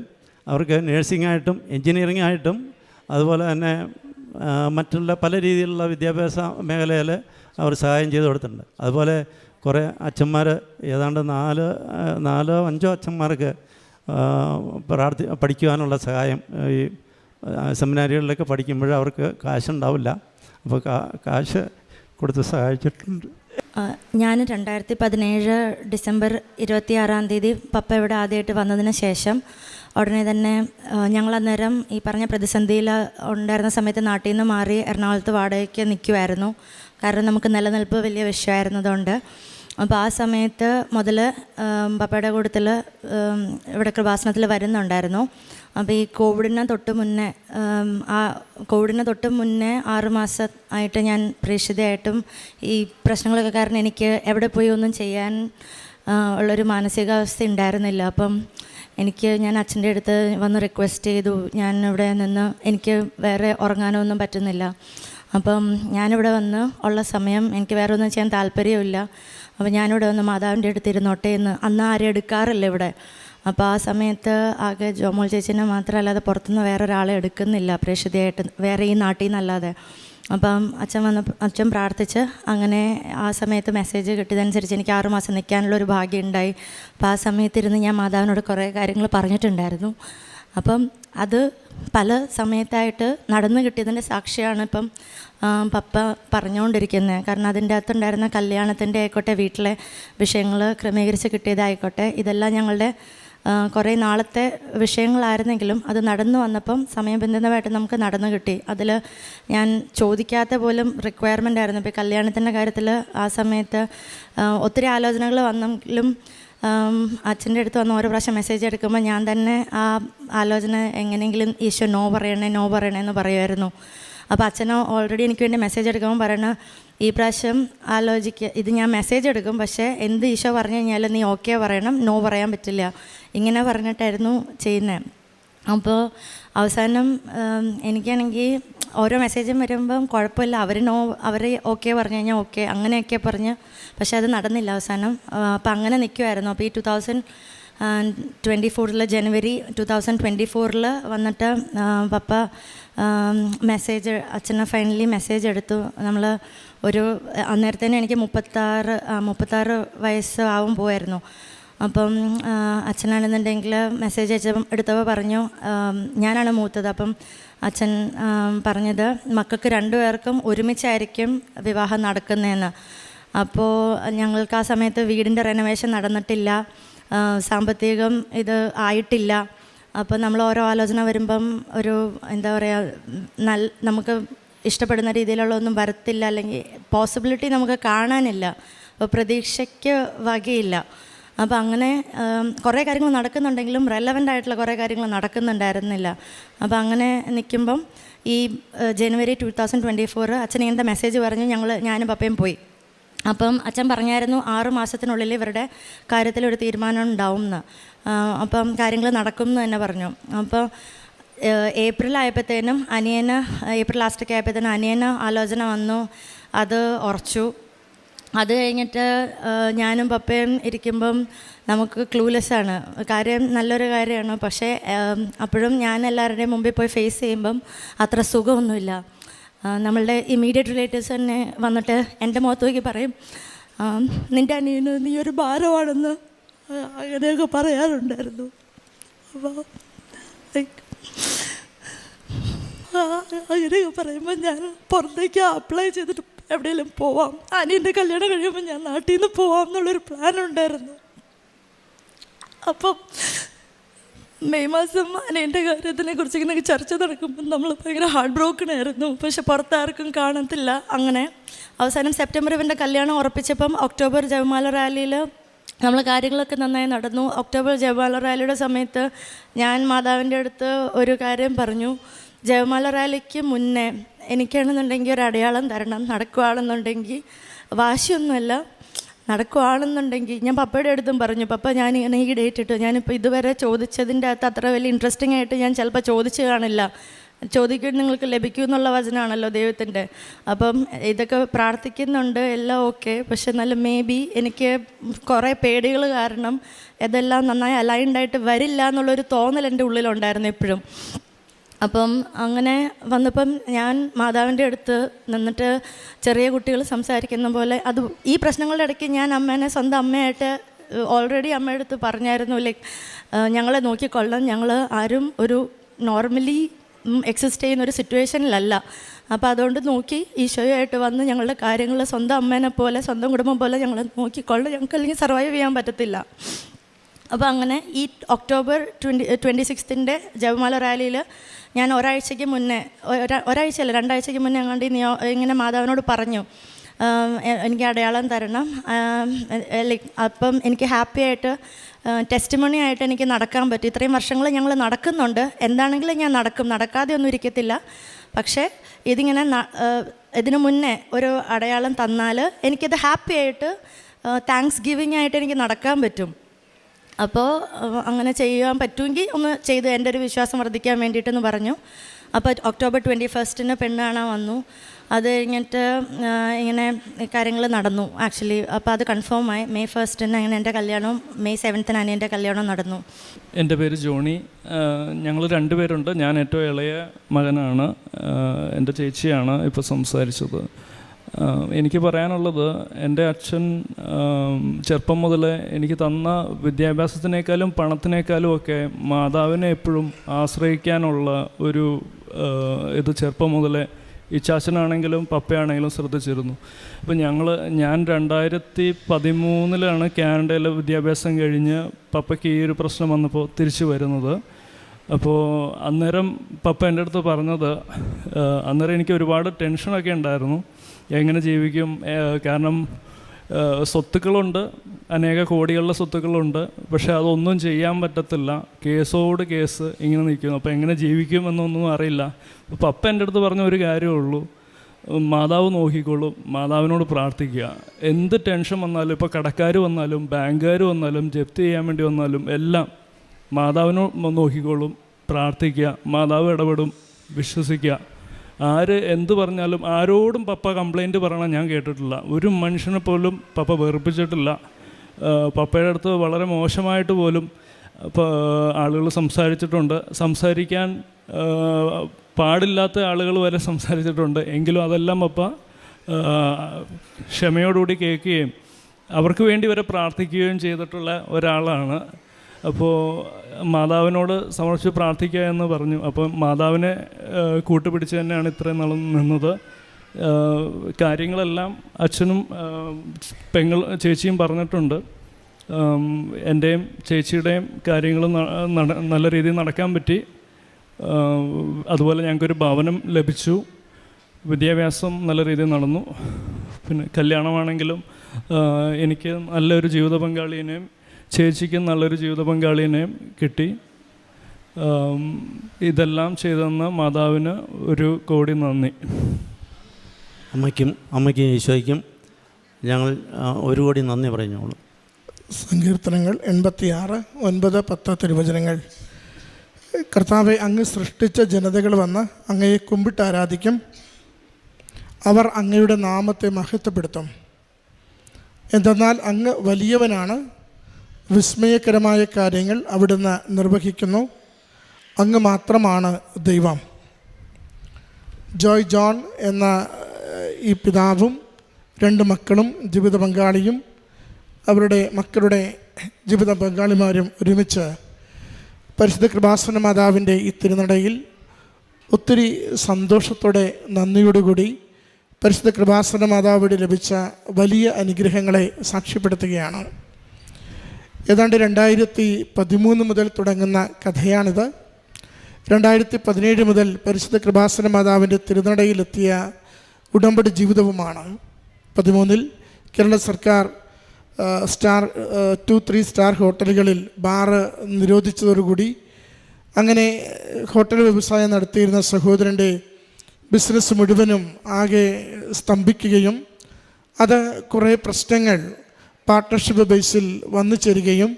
അവർക്ക് നേഴ്സിംഗ് ആയിട്ടും എൻജിനീയറിംഗ് ആയിട്ടും അതുപോലെ തന്നെ മറ്റുള്ള പല രീതിയിലുള്ള വിദ്യാഭ്യാസ മേഖലയിൽ അവർ സഹായം ചെയ്തു കൊടുത്തിട്ടുണ്ട്. അതുപോലെ കുറേ അച്ഛന്മാർ ഏതാണ്ട് നാല് നാലോ അഞ്ചോ അച്ഛന്മാർക്ക് പ്രാർത്ഥി പഠിക്കുവാനുള്ള സഹായം ഈ സെമിനാരികളിലൊക്കെ പഠിക്കുമ്പോൾ അവർക്ക് കാശുണ്ടാവില്ല. അപ്പോൾ കാശ് കൊടുത്ത് സഹായിച്ചിട്ടുണ്ട്. ഞാൻ രണ്ടായിരത്തി പതിനേഴ് ഡിസംബർ ഇരുപത്തിയാറാം തീയതി പപ്പ ഇവിടെ ആദ്യമായിട്ട് വന്നതിന് ശേഷം ഉടനെ തന്നെ ഞങ്ങൾ അന്നേരം ഈ പറഞ്ഞ പ്രതിസന്ധിയിൽ ഉണ്ടായിരുന്ന സമയത്ത് നാട്ടിൽ നിന്ന് മാറി എറണാകുളത്ത് വാടകയ്ക്ക് നിൽക്കുമായിരുന്നു കാരണം നമുക്ക് നിലനിൽപ്പ് വലിയ വിഷയമായിരുന്നതുകൊണ്ട് അപ്പോൾ ആ സമയത്ത് മുതൽ പപ്പയുടെ കൂട്ടത്തിൽ ഇവിടെ കൃപാസനത്തിൽ വരുന്നുണ്ടായിരുന്നു. അപ്പോൾ ഈ കോവിഡിന് തൊട്ട് മുന്നേ ആ കോവിഡിന് തൊട്ട് മുന്നേ ആറുമാസം ആയിട്ട് ഞാൻ പ്രേക്ഷിതയായിട്ടും ഈ പ്രശ്നങ്ങളൊക്കെ കാരണം എനിക്ക് എവിടെ പോയി ഒന്നും ചെയ്യാൻ ഉള്ളൊരു മാനസികാവസ്ഥ ഉണ്ടായിരുന്നില്ല. അപ്പം എനിക്ക് ഞാൻ അച്ഛന്റെ അടുത്ത് വന്ന് റിക്വസ്റ്റ് ചെയ്തു. ഞാൻ ഇവിടെ നിന്ന് എനിക്ക് വേറെ ഉറങ്ങാനോ ഒന്നും പറ്റുന്നില്ല. അപ്പം ഞാനിവിടെ വന്ന് ഉള്ള സമയം എനിക്ക് വേറെ ഒന്നും ചെയ്യാൻ താല്പര്യമില്ല അപ്പോൾ ഞാനിവിടെ വന്ന് മാതാവിന്റെ അടുത്ത് ഇരുന്നോട്ടെ എന്ന് അന്ന് ആരും എടുക്കാറില്ല ഇവിടെ. അപ്പോൾ ആ സമയത്ത് ആകെ ജോമോൾ ചേച്ചിനെ മാത്രമല്ലാതെ പുറത്തുനിന്ന് വേറെ ഒരാളെ എടുക്കുന്നില്ല പ്രേക്ഷിതയായിട്ട് വേറെ ഈ നാട്ടിൽ നിന്നല്ലാതെ അപ്പം അച്ഛൻ വന്ന് അച്ഛൻ പ്രാർത്ഥിച്ച് അങ്ങനെ ആ സമയത്ത് മെസ്സേജ് കിട്ടിയതനുസരിച്ച് എനിക്ക് ആറ് മാസം നിൽക്കാനുള്ളൊരു ഭാഗ്യം ഉണ്ടായി. ആ സമയത്തിരുന്ന് ഞാൻ മാതാവിനോട് കുറേ കാര്യങ്ങൾ പറഞ്ഞിട്ടുണ്ടായിരുന്നു. അപ്പം അത് പല സമയത്തായിട്ട് നടന്നു കിട്ടിയതിന്റെ സാക്ഷിയാണ് ഇപ്പം പപ്പ പറഞ്ഞുകൊണ്ടിരിക്കുന്നത് കാരണം അതിന്റെ അകത്തുണ്ടായിരുന്ന കല്യാണത്തിന്റെ ആയിക്കോട്ടെ വീട്ടിലെ വിഷയങ്ങൾ ക്രമീകരിച്ച് കിട്ടിയതായിക്കോട്ടെ ഇതെല്ലാം ഞങ്ങളുടെ കുറേ നാളത്തെ വിഷയങ്ങളായിരുന്നെങ്കിലും അത് നടന്നു വന്നപ്പം സമയബന്ധിതമായിട്ട് നമുക്ക് നടന്നു കിട്ടി. അതിൽ ഞാൻ ചോദിക്കാത്ത പോലും റിക്വയർമെന്റ് ആയിരുന്നു. ഇപ്പോൾ കല്യാണത്തിന്റെ കാര്യത്തിൽ ആ സമയത്ത് ഒത്തിരി ആലോചനകൾ വന്നെങ്കിലും അച്ഛന്റെ അടുത്ത് വന്ന് ഓരോ പ്രാവശ്യം മെസ്സേജ് എടുക്കുമ്പോൾ ഞാൻ തന്നെ ആ ആലോചന എങ്ങനെയെങ്കിലും ഈശോ നോ പറയണേ നോ പറയണേ എന്ന് പറയുമായിരുന്നു. അപ്പോൾ അച്ഛനോ ഓൾറെഡി എനിക്ക് വേണ്ടി മെസ്സേജ് എടുക്കുമ്പോൾ പറയണ ഈ പ്രാവശ്യം ആലോചിക്കുക ഇത് ഞാൻ മെസ്സേജ് എടുക്കും പക്ഷേ എന്ത് ഈശോ പറഞ്ഞു കഴിഞ്ഞാൽ നീ ഓക്കെ പറയണം നോ പറയാൻ പറ്റില്ല. ഇങ്ങനെ പറഞ്ഞിട്ടായിരുന്നു ചെയ്യുന്നത് അപ്പോൾ അവസാനം എനിക്കാണെങ്കിൽ ഓരോ മെസ്സേജും വരുമ്പം കുഴപ്പമില്ല. അവർ നോ അവർ ഓക്കെ പറഞ്ഞു കഴിഞ്ഞാൽ ഓക്കെ അങ്ങനെയൊക്കെ പറഞ്ഞ് പക്ഷേ അത് നടന്നില്ല അവസാനം. അപ്പോൾ അങ്ങനെ നിൽക്കുമായിരുന്നു അപ്പോൾ ഈ ടു തൗസൻഡ് ട്വന്റി ഫോറിൽ ജനുവരി ടു തൗസൻഡ് ട്വന്റി ഫോറിൽ വന്നിട്ട് പപ്പ മെസ്സേജ് അച്ഛനെ ഫൈനലി മെസ്സേജ് എടുത്തു. നമ്മൾ ഒരു അന്നേരത്തേനും എനിക്ക് മുപ്പത്താറ് മുപ്പത്താറ് വയസ്സ് ആവും പോയായിരുന്നു. അപ്പം അച്ഛനാണെന്നുണ്ടെങ്കിൽ മെസ്സേജ് അയച്ചപ്പം എടുത്തപ്പോൾ പറഞ്ഞു ഞാനാണ് മൂത്തത്. അപ്പം അച്ഛൻ പറഞ്ഞത് മക്കൾക്ക് രണ്ടുപേർക്കും ഒരുമിച്ചായിരിക്കും വിവാഹം നടക്കുന്നതെന്ന് അപ്പോൾ ഞങ്ങൾക്ക് ആ സമയത്ത് വീടിന്റെ റെനോവേഷൻ നടന്നിട്ടില്ല. സാമ്പത്തികം ഇത് ആയിട്ടില്ല. അപ്പോൾ നമ്മൾ ഓരോ ആലോചന വരുമ്പം ഒരു എന്താ പറയുക നല്ല നമുക്ക് ഇഷ്ടപ്പെടുന്ന രീതിയിലുള്ള ഒന്നും വരത്തില്ല അല്ലെങ്കിൽ പോസിബിലിറ്റി നമുക്ക് കാണാനില്ല അപ്പോൾ പ്രതീക്ഷയ്ക്ക് വകയില്ല. അപ്പോൾ അങ്ങനെ കുറേ കാര്യങ്ങൾ നടക്കുന്നുണ്ടെങ്കിലും റെലവന്റ് ആയിട്ടുള്ള കുറേ കാര്യങ്ങൾ നടക്കുന്നുണ്ടായിരുന്നില്ല. അപ്പോൾ അങ്ങനെ നിൽക്കുമ്പം ഈ January two thousand twenty four അച്ഛൻ ഇങ്ങനത്തെ മെസ്സേജ് പറഞ്ഞു ഞങ്ങൾ ഞാനും പപ്പയും പോയി. അപ്പം അച്ഛൻ പറഞ്ഞായിരുന്നു ആറ് മാസത്തിനുള്ളിൽ ഇവരുടെ കാര്യത്തിൽ ഒരു തീരുമാനം ഉണ്ടാവും എന്ന് അപ്പം കാര്യങ്ങൾ നടക്കും എന്ന് തന്നെ പറഞ്ഞു. അപ്പം ഏപ്രിൽ ആയപ്പോഴത്തേനും അനിയന് ഏപ്രിൽ ലാസ്റ്റൊക്കെ ആയപ്പോഴത്തേനും അനിയന് ആലോചന വന്നു. അത് ഉറച്ചു. അത് കഴിഞ്ഞിട്ട് ഞാനും പപ്പയും ഇരിക്കുമ്പം നമുക്ക് ക്ലൂലെസ് ആണ്. കാര്യം നല്ലൊരു കാര്യമാണ്. പക്ഷേ അപ്പോഴും ഞാൻ എല്ലാവരുടെയും മുമ്പിൽ പോയി ഫേസ് ചെയ്യുമ്പം അത്ര സുഖമൊന്നുമില്ല. നമ്മളുടെ ഇമ്മീഡിയറ്റ് റിലേറ്റീവ്സ് തന്നെ വന്നിട്ട് എന്റെ മുഖത്ത് നോക്കി പറയും നിന്റെ അനിയന് നീ ഒരു ഭാരമാണെന്ന് അങ്ങനെയൊക്കെ പറയാറുണ്ടായിരുന്നു. അപ്പോൾ അങ്ങനെയൊക്കെ പറയുമ്പോൾ ഞാൻ പുറത്തേക്ക് അപ്ലൈ ചെയ്തിട്ട് എവിടെയെങ്കിലും പോവാം. അനിയന്റെ കല്യാണം കഴിയുമ്പോൾ ഞാൻ നാട്ടിൽ നിന്ന് പോവാം എന്നുള്ളൊരു പ്ലാൻ ഉണ്ടായിരുന്നു. അപ്പം മെയ് മാസം അനിയന്റെ കാര്യത്തിനെ കുറിച്ച് ഇങ്ങനെ ചർച്ച നടക്കുമ്പോൾ നമ്മൾ ഭയങ്കര ഹാർട്ട് ബ്രോക്കൺ ആയിരുന്നു. പക്ഷെ പുറത്താർക്കും കാണത്തില്ല. അങ്ങനെ അവസാനം സെപ്റ്റംബർ ഇവന്റെ കല്യാണം ഉറപ്പിച്ചപ്പം ഒക്ടോബർ ജപമാല റാലിയിൽ നമ്മൾ കാര്യങ്ങളൊക്കെ നന്നായി നടന്നു. ഒക്ടോബർ ജയമാല റാലിയുടെ സമയത്ത് ഞാൻ മാതാവിന്റെ അടുത്ത് ഒരു കാര്യം പറഞ്ഞു. ജയമാല റാലിക്ക് മുന്നേ എനിക്കാണെന്നുണ്ടെങ്കിൽ ഒരു അടയാളം തരണം നടക്കുകയാണെന്നുണ്ടെങ്കിൽ വാശിയൊന്നുമല്ല. നടക്കുകയാണെന്നുണ്ടെങ്കിൽ ഞാൻ പപ്പയുടെ അടുത്തും പറഞ്ഞു പപ്പ ഞാൻ ഇങ്ങനെ ഈ ഡേറ്റ് ഇട്ടു. ഞാനിപ്പോൾ ഇതുവരെ ചോദിച്ചതിന്റെ അകത്ത് അത്ര വലിയ ഇൻട്രസ്റ്റിംഗ് ആയിട്ട് ഞാൻ ചിലപ്പോൾ ചോദിച്ചു കാണില്ല. ചോദിക്കും നിങ്ങൾക്ക് ലഭിക്കും എന്നുള്ള വചനമാണല്ലോ ദൈവത്തിന്റെ. അപ്പം ഇതൊക്കെ പ്രാർത്ഥിക്കുന്നുണ്ട് എല്ലാം ഓക്കെ പക്ഷെ നല്ല മേ ബി എനിക്ക് കുറേ പേടികൾ കാരണം ഇതെല്ലാം നന്നായി അലൈൻഡായിട്ട് വരില്ല എന്നുള്ളൊരു തോന്നൽ എന്റെ ഉള്ളിലുണ്ടായിരുന്നു എപ്പോഴും. അപ്പം അങ്ങനെ വന്നപ്പം ഞാൻ മാതാവിന്റെ അടുത്ത് നിന്നിട്ട് ചെറിയ കുട്ടികൾ സംസാരിക്കുന്ന പോലെ അത് ഈ പ്രശ്നങ്ങളുടെ ഇടയ്ക്ക് ഞാൻ അമ്മേനെ സ്വന്തം അമ്മയായിട്ട് ഓൾറെഡി അമ്മയുടെ അടുത്ത് പറഞ്ഞായിരുന്നു ലൈക്ക് ഞങ്ങളെ നോക്കിക്കൊള്ളാം ഞങ്ങൾ ആരും ഒരു നോർമലി എക്സിസ്റ്റ് ചെയ്യുന്ന ഒരു സിറ്റുവേഷനിലല്ല അപ്പോൾ അതുകൊണ്ട് നോക്കി ഈശോയായിട്ട് വന്ന് ഞങ്ങളുടെ കാര്യങ്ങൾ സ്വന്തം അമ്മേനെ പോലെ സ്വന്തം കുടുംബം പോലെ ഞങ്ങൾ നോക്കിക്കൊള്ളാം ഞങ്ങൾക്ക് അല്ലെങ്കിൽ സർവൈവ് ചെയ്യാൻ പറ്റത്തില്ല. അപ്പോൾ അങ്ങനെ ഈ ഒക്ടോബർ ട്വന്റി ട്വന്റി സിക്സ്തിന്റെ ജപമാല റാലിയിൽ ഞാൻ ഒരാഴ്ചയ്ക്ക് മുന്നേ ഒരാ- ഒരാഴ്ചയല്ല രണ്ടാഴ്ചയ്ക്ക് മുന്നേ അങ്ങോട്ട് നിയോ ഇങ്ങനെ മാതാവിനോട് പറഞ്ഞു എനിക്ക് അടയാളം തരണം ലൈക്ക് അപ്പം എനിക്ക് ഹാപ്പി ആയിട്ട് ടെസ്റ്റിമണി ആയിട്ട് എനിക്ക് നടക്കാൻ പറ്റും. ഇത്രയും വർഷങ്ങൾ ഞങ്ങൾ നടക്കുന്നുണ്ട്. എന്താണെങ്കിലും ഞാൻ നടക്കും. നടക്കാതെ ഒന്നും ഇരിക്കത്തില്ല. പക്ഷേ ഇതിങ്ങനെ ഇതിനു മുന്നേ ഒരു അടയാളം തന്നാൽ എനിക്കത് ഹാപ്പി ആയിട്ട് താങ്ക്സ് ഗിവിങ് ആയിട്ട് എനിക്ക് നടക്കാൻ പറ്റും. അപ്പോൾ അങ്ങനെ ചെയ്യാൻ പറ്റുമെങ്കിൽ ഒന്ന് ചെയ്ത് എന്റെ ഒരു വിശ്വാസം വർദ്ധിക്കാൻ വേണ്ടിയിട്ടെന്ന് പറഞ്ഞു. അപ്പോൾ ഒക്ടോബർ ട്വന്റി ഫസ്റ്റിന് പെണ്ണ് കാണാൻ വന്നു. അത് കഴിഞ്ഞിട്ട് ഇങ്ങനെ കാര്യങ്ങൾ നടന്നു. ആക്ച്വലി അപ്പോൾ അത് കൺഫേം ആയി. മെയ് ഫസ്റ്റിന് അങ്ങനെ എന്റെ കല്യാണവും മെയ് സെവൻത്തിന് എന്റെ കല്യാണവും നടന്നു. എന്റെ പേര് ജോണി. ഞങ്ങൾ രണ്ടുപേരുണ്ട് ഞാൻ ഏറ്റവും ഇളയ മകനാണ്. എന്റെ ചേച്ചിയാണ് ഇപ്പോൾ സംസാരിച്ചത്. എനിക്ക് പറയാനുള്ളത് എന്റെ അച്ഛൻ ചെറുപ്പം മുതലേ എനിക്ക് തന്ന വിദ്യാഭ്യാസത്തിനേക്കാളും പണത്തിനേക്കാളും ഒക്കെ മാതാവിനെ എപ്പോഴും ആശ്രയിക്കാനുള്ള ഒരു ഇത് ചെറുപ്പം മുതലേ ഇച്ചാച്ചനാണെങ്കിലും പപ്പയാണെങ്കിലും ശ്രദ്ധിച്ചിരുന്നു. അപ്പോൾ ഞങ്ങൾ ഞാൻ രണ്ടായിരത്തി പതിമൂന്നിലാണ് കാനഡയിൽ വിദ്യാഭ്യാസം കഴിഞ്ഞ് പപ്പയ്ക്ക് ഈ ഒരു പ്രശ്നം വന്നപ്പോൾ തിരിച്ചു വരുന്നത്. അപ്പോൾ അന്നേരം പപ്പ എന്റെ അടുത്ത് പറഞ്ഞത് അന്നേരം എനിക്ക് ഒരുപാട് ടെൻഷനൊക്കെ ഉണ്ടായിരുന്നു. എങ്ങനെ ജീവിക്കും. കാരണം സ്വത്തുക്കളുണ്ട്. അനേക കോടികളുടെ സ്വത്തുക്കളുണ്ട്. പക്ഷേ അതൊന്നും ചെയ്യാൻ പറ്റത്തില്ല. കേസോട് കേസ് ഇങ്ങനെ നിൽക്കുന്നു. അപ്പോൾ എങ്ങനെ ജീവിക്കും എന്നൊന്നും അറിയില്ല. അപ്പോൾ പപ്പ എന്റെ അടുത്ത് പറഞ്ഞ ഒരു കാര്യമേ ഉള്ളൂ. മാതാവ് നോക്കിക്കോളും. മാതാവിനോട് പ്രാർത്ഥിക്കുക. എന്ത് ടെൻഷൻ വന്നാലും ഇപ്പോൾ കടക്കാർ വന്നാലും ബാങ്കുകാർ വന്നാലും ജപ്തി ചെയ്യാൻ വേണ്ടി വന്നാലും എല്ലാം മാതാവിനോട് നോക്കിക്കോളും. പ്രാർത്ഥിക്കുക. മാതാവ് ഇടപെടും. വിശ്വസിക്കുക. ആര് എന്ത് പറഞ്ഞാലും ആരോടും പപ്പ കംപ്ലൈന്റ് പറയണം ഞാൻ കേട്ടിട്ടില്ല. ഒരു മനുഷ്യനെ പോലും പപ്പ വെറുപ്പിച്ചിട്ടില്ല. പപ്പയുടെ അടുത്ത് വളരെ മോശമായിട്ട് പോലും ആളുകൾ സംസാരിച്ചിട്ടുണ്ട്. സംസാരിക്കാൻ പാടില്ലാത്ത ആളുകൾ വരെ സംസാരിച്ചിട്ടുണ്ട്. എങ്കിലും അതെല്ലാം പപ്പ ക്ഷമയോടുകൂടി കേൾക്കുകയും അവർക്ക് വേണ്ടി വരെ പ്രാർത്ഥിക്കുകയും ചെയ്തിട്ടുള്ള ഒരാളാണ്. അപ്പോൾ മാതാവിനോട് സമർപ്പിച്ച് പ്രാർത്ഥിക്കുക എന്ന് പറഞ്ഞു. അപ്പോൾ മാതാവിനെ കൂട്ടുപിടിച്ച് തന്നെയാണ് ഇത്രയും നാളും നിന്നത്. കാര്യങ്ങളെല്ലാം അച്ഛനും പെങ്ങൾ ചേച്ചിയും പറഞ്ഞിട്ടുണ്ട്. എന്റെയും ചേച്ചിയുടെയും കാര്യങ്ങൾ നല്ല രീതിയിൽ നടക്കാൻ പറ്റി. അതുപോലെ ഞങ്ങൾക്കൊരു ഭവനം ലഭിച്ചു. വിദ്യാഭ്യാസം നല്ല രീതിയിൽ നടന്നു. പിന്നെ കല്യാണമാണെങ്കിലും എനിക്ക് നല്ലൊരു ജീവിത പങ്കാളിനെയും ചേച്ചിക്കും നല്ലൊരു ജീവിത പങ്കാളിനെ കിട്ടി. ഇതെല്ലാം ചെയ്തെന്ന മാതാവിന് ഒരു കോടി നന്ദി. അമ്മയ്ക്കും അമ്മയ്ക്കും ഈശോയ്ക്കും ഞങ്ങൾ ഒരു കോടി നന്ദി പറഞ്ഞോളൂ. സങ്കീർത്തനങ്ങൾ എൺപത്തിയാറ് ഒൻപത് പത്ത് തിരുവചനങ്ങൾ. കർത്താവെ അങ്ങ് സൃഷ്ടിച്ച ജനതകൾ വന്ന് അങ്ങയെ കുമ്പിട്ട് ആരാധിക്കും. അവർ അങ്ങയുടെ നാമത്തെ മഹത്വപ്പെടുത്തും. എന്തെന്നാൽ അങ്ങ് വലിയവനാണ്. വിസ്മയകരമായ കാര്യങ്ങൾ അവിടുന്ന് നിർവഹിക്കുന്നു. അങ്ങ് മാത്രമാണ് ദൈവം. ജോയ് ജോൺ എന്ന ഈ പിതാവും രണ്ട് മക്കളും ജീവിത പങ്കാളിയും അവരുടെ മക്കളുടെ ജീവിത പങ്കാളിമാരും ഒരുമിച്ച് പരിശുദ്ധ കൃപാസന മാതാവിന്റെ ഈ തിരുനടയിൽ ഒത്തിരി സന്തോഷത്തോടെ നന്ദിയോടുകൂടി പരിശുദ്ധ കൃപാസന മാതാവിടെ ലഭിച്ച വലിയ അനുഗ്രഹങ്ങളെ സാക്ഷ്യപ്പെടുത്തുകയാണ്. ഏതാണ്ട് രണ്ടായിരത്തി പതിമൂന്ന് മുതൽ തുടങ്ങുന്ന കഥയാണിത്. രണ്ടായിരത്തി പതിനേഴ് മുതൽ പരിശുദ്ധ കൃപാസന മാതാവിന്റെ തിരുനടയിലെത്തിയ ഉടമ്പടി ജീവിതവുമാണ്. പതിമൂന്നിൽ കേരള സർക്കാർ സ്റ്റാർ ടു ത്രീ സ്റ്റാർ ഹോട്ടലുകളിൽ ബാറ് നിരോധിച്ചതോടുകൂടി അങ്ങനെ ഹോട്ടൽ വ്യവസായം നടത്തിയിരുന്ന സഹോദരന്റെ ബിസിനസ് മുഴുവനും ആകെ സ്തംഭിക്കുകയും അത് കുറേ പ്രശ്നങ്ങൾ പാർട്ട്ണർഷിപ്പ് ബേസിൽ വന്നു ചേരുകയും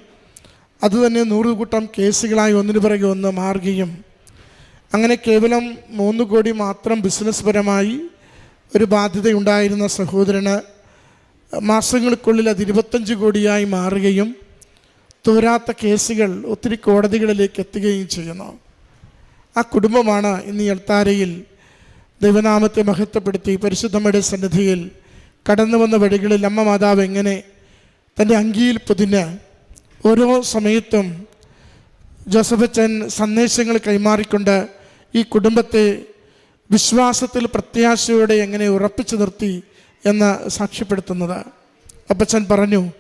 അതുതന്നെ നൂറുകൂട്ടം കേസുകളായി ഒന്നിനു പിറകെ ഒന്ന് മാറുകയും അങ്ങനെ കേവലം മൂന്ന് കോടി മാത്രം ബിസിനസ് പരമായി ഒരു ബാധ്യതയുണ്ടായിരുന്ന സഹോദരന് മാസങ്ങൾക്കുള്ളിൽ അത് ഇരുപത്തഞ്ച് കോടിയായി മാറുകയും തോരാത്ത കേസുകൾ ഒത്തിരി കോടതികളിലേക്ക് എത്തുകയും ചെയ്യുന്നു. ആ കുടുംബമാണ് ഇന്ന് എൽത്താരയിൽ ദൈവനാമത്തെ മഹത്വപ്പെടുത്തി പരിശുദ്ധമ്മയുടെ സന്നിധിയിൽ കടന്നു വന്ന വഴികളിൽ അമ്മ മാതാവ് എങ്ങനെ തന്റെ അങ്കിയിൽ പൊതിഞ്ഞ് ഓരോ സമയത്തും ജോസഫച്ചൻ സന്ദേശങ്ങൾ കൈമാറിക്കൊണ്ട് ഈ കുടുംബത്തെ വിശ്വാസത്തിൽ പ്രത്യാശയോടെ എങ്ങനെ ഉറപ്പിച്ചു നിർത്തി എന്ന് സാക്ഷ്യപ്പെടുത്തുന്നത്. അപ്പച്ചൻ പറഞ്ഞു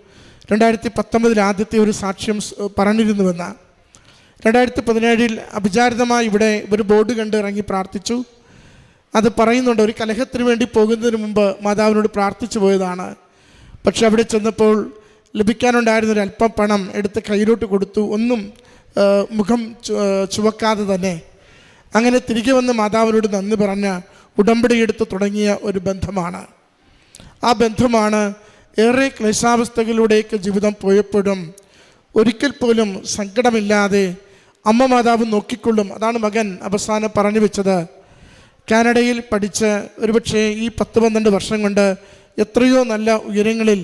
രണ്ടായിരത്തി പത്തൊമ്പതിൽ ആദ്യത്തെ ഒരു സാക്ഷ്യം പറഞ്ഞിരുന്നുവെന്ന്. രണ്ടായിരത്തി പതിനേഴിൽ അഭിചാരിതമായി ഇവിടെ ഒരു ബോർഡ് കണ്ട് ഇറങ്ങി പ്രാർത്ഥിച്ചു. അത് പറയുന്നുണ്ട് ഒരു കലഹത്തിന് വേണ്ടി പോകുന്നതിന് മുമ്പ് മാതാവിനോട് പ്രാർത്ഥിച്ചു പോയതാണ്. പക്ഷെ അവിടെ ചെന്നപ്പോൾ ലഭിക്കാനുണ്ടായിരുന്ന ഒരു അല്പം പണം എടുത്ത് കയ്യിലോട്ട് കൊടുത്തു. ഒന്നും മുഖം ചുവക്കാതെ തന്നെ. അങ്ങനെ തിരികെ വന്ന് മാതാവിനോട് നന്ദി പറഞ്ഞ് ഉടമ്പടിയെടുത്ത് തുടങ്ങിയ ഒരു ബന്ധമാണ്. ആ ബന്ധമാണ് ഏറെ ക്ലേശാവസ്ഥകളിലൂടെയൊക്കെ ജീവിതം പോയപ്പോഴും ഒരിക്കൽ പോലും സങ്കടമില്ലാതെ അമ്മ മാതാവ് നോക്കിക്കൊള്ളും. അതാണ് മകൻ അവസാനം പറഞ്ഞു വെച്ചത്. കാനഡയിൽ പഠിച്ച് ഒരുപക്ഷെ ഈ പത്ത് പന്ത്രണ്ട് വർഷം കൊണ്ട് എത്രയോ നല്ല ഉയരങ്ങളിൽ